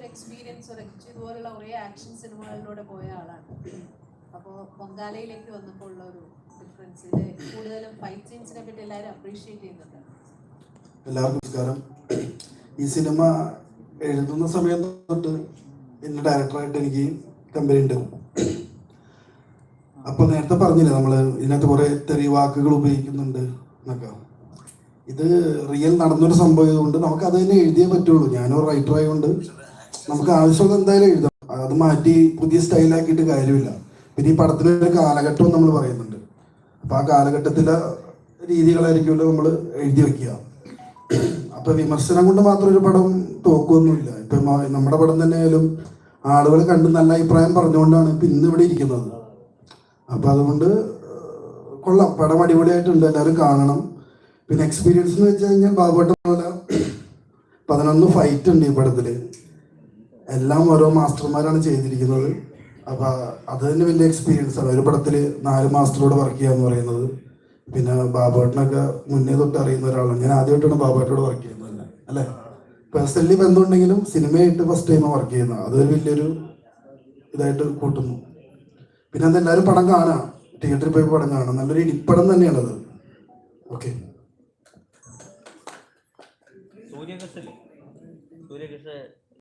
ഒരു എക്സ്പീരിയൻസ് ഒരു ഇതുപോലുള്ള കുറേ ആക്ഷൻ സിനിമകളിലൂടെ പോയ ആളാണ്. അപ്പോൾ പൊങ്കാലയിലേക്ക് വന്നപ്പോൾ ഉള്ള ഒരു ഡിഫറൻസ് ഇത് കൂടുതലും ഫൈറ്റ് സീൻസിനെ പറ്റി എല്ലാവരും അപ്രീഷിയേറ്റ് ചെയ്യുന്നുണ്ട്. എല്ലാവർക്കും നമസ്കാരം. ഈ സിനിമ എഴുതുന്ന സമയം തൊട്ട് എന്റെ ഡയറക്ടറായിട്ട് എനിക്ക് കമ്പനി ഉണ്ട്. അപ്പോൾ നേരത്തെ പറഞ്ഞില്ലേ നമ്മൾ ഇതിനകത്ത് കുറേ തെറി വാക്കുകൾ ഉപയോഗിക്കുന്നുണ്ട് എന്നൊക്കെ. ഇത് റിയൽ നടന്നൊരു സംഭവം കൊണ്ട് നമുക്ക് അത് തന്നെ എഴുതിയേ പറ്റുള്ളൂ. ഞാനൊരു റൈറ്റർ ആയതുകൊണ്ട് നമുക്ക് ആവശ്യമുള്ള എന്തായാലും എഴുതാം. അത് മാറ്റി പുതിയ സ്റ്റൈലാക്കിയിട്ട് കാര്യമില്ല. പിന്നെ ഈ പടത്തിനൊരു കാലഘട്ടവും നമ്മൾ പറയുന്നുണ്ട്. അപ്പോൾ ആ കാലഘട്ടത്തിലെ രീതികളായിരിക്കുമല്ലോ നമ്മൾ എഴുതി വെക്കുക. അപ്പൊ വിമർശനം കൊണ്ട് മാത്രം ഒരു പടം തോക്കൊന്നുമില്ല ഇപ്പൊ നമ്മുടെ പടം തന്നെ ആയാലും ആളുകൾ കണ്ട് നല്ല അഭിപ്രായം പറഞ്ഞുകൊണ്ടാണ് ഇപ്പൊ ഇന്ന് ഇവിടെ ഇരിക്കുന്നത്. അപ്പൊ അതുകൊണ്ട് കൊള്ളാം. പടം അടിപൊളിയായിട്ടുണ്ട്. എല്ലാവരും കാണണം. പിന്നെ എക്സ്പീരിയൻസ് എന്ന് വെച്ച് കഴിഞ്ഞാൽ ബാബുട്ട പോലെ പതിനൊന്ന് ഫൈറ്റ് ഉണ്ട് ഈ പടത്തിൽ. എല്ലാം ഓരോ മാസ്റ്റർമാരാണ് ചെയ്തിരിക്കുന്നത്. അപ്പൊ അത് തന്നെ വലിയ എക്സ്പീരിയൻസ് ആണ്. ഒരു പടത്തിൽ നാല് മാസ്റ്ററോട് വർക്ക് ചെയ്യാന്ന് പറയുന്നത്. പിന്നെ ബാബുവേട്ടനൊക്കെ മുന്നേ തൊട്ട് അറിയുന്ന ഒരാളാണ്. ഞാൻ ആദ്യമായിട്ടാണ് ബാബുവേട്ടനോട് വർക്ക് ചെയ്യുന്നത് തന്നെ. അല്ലേ? പേഴ്സണലി ബന്ധമുണ്ടെങ്കിലും സിനിമയായിട്ട് ഫസ്റ്റ് ടൈം വർക്ക് ചെയ്യുന്നത് അതൊരു വലിയൊരു ഇതായിട്ട് കൂട്ടുന്നു. പിന്നെ അത് എല്ലാവരും പടം കാണാം തിയേറ്ററിൽ പോയി പടം കാണാം നല്ലൊരു ഇടിപ്പടം തന്നെയാണത്. ഓക്കെ സൂര്യകൃഷ്ണല്ലേ സൂര്യകൃഷ്ണ